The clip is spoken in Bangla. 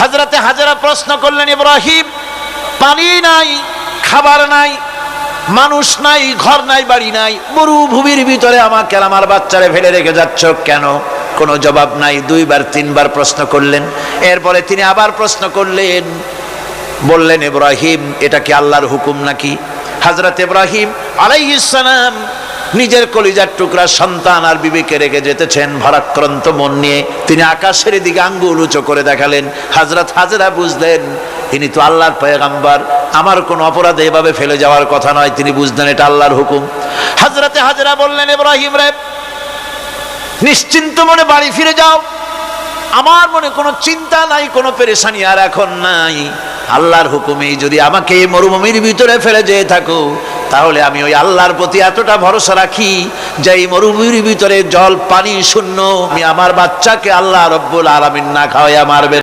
হাজরাতে হাজারা প্রশ্ন করলেন, ইব্রাহিম, পানি নাই, খাবার নাই, মানুষ নাই, ঘর নাই, বাড়ি নাই, মরুভূমির ভিতরে আমাকে আমার বাচ্চারে ফেলে রেখে যাচ্ছ কেন? কোনো জবাব নাই, দুইবার, তিনবার প্রশ্ন করলেন। এরপরে তিনি আবার প্রশ্ন করলেন, বললেন, ইব্রাহিম, এটা কি আল্লাহর হুকুম নাকি? হজরত ইব্রাহিম আলাইহিসসালাম নিজের কলিজার টুকরা সন্তান আর বিবেকে রেখে যেতেছেন ভারাক্রান্ত মন নিয়ে। তিনি আকাশের দিকে আঙ্গুল উঁচু করে দেখালেন, হাজরত হাজরা, বুঝলেন? তিনি তো আল্লাহর পয়গাম্বার। আমার কোনো অপরাধে এভাবে ফেলে যাওয়ার কথা নয়, তিনি বুঝলেন এটা আল্লাহর হুকুম। হাজরাতে হাজরা বললেন, ইব্রাহিম রে, নিশ্চিন্ত মনে বাড়ি ফিরে যাও। আমার মনে কোনো চিন্তা নাই, কোনো পেরেশানি আর এখন নাই। আল্লাহর হুকুমেই যদি আমাকে মরুভূমির ভিতরে ফেলে যেয়ে থাকো, তাহলে আমি ওই আল্লাহর প্রতি এতটা ভরসা রাখি যে এই মরুভূমির ভিতরে জল, পানি, শূন্য, আমি আমার বাচ্চাকে আল্লাহ রব্বুল আলমিন না খাওয়াই মারবে।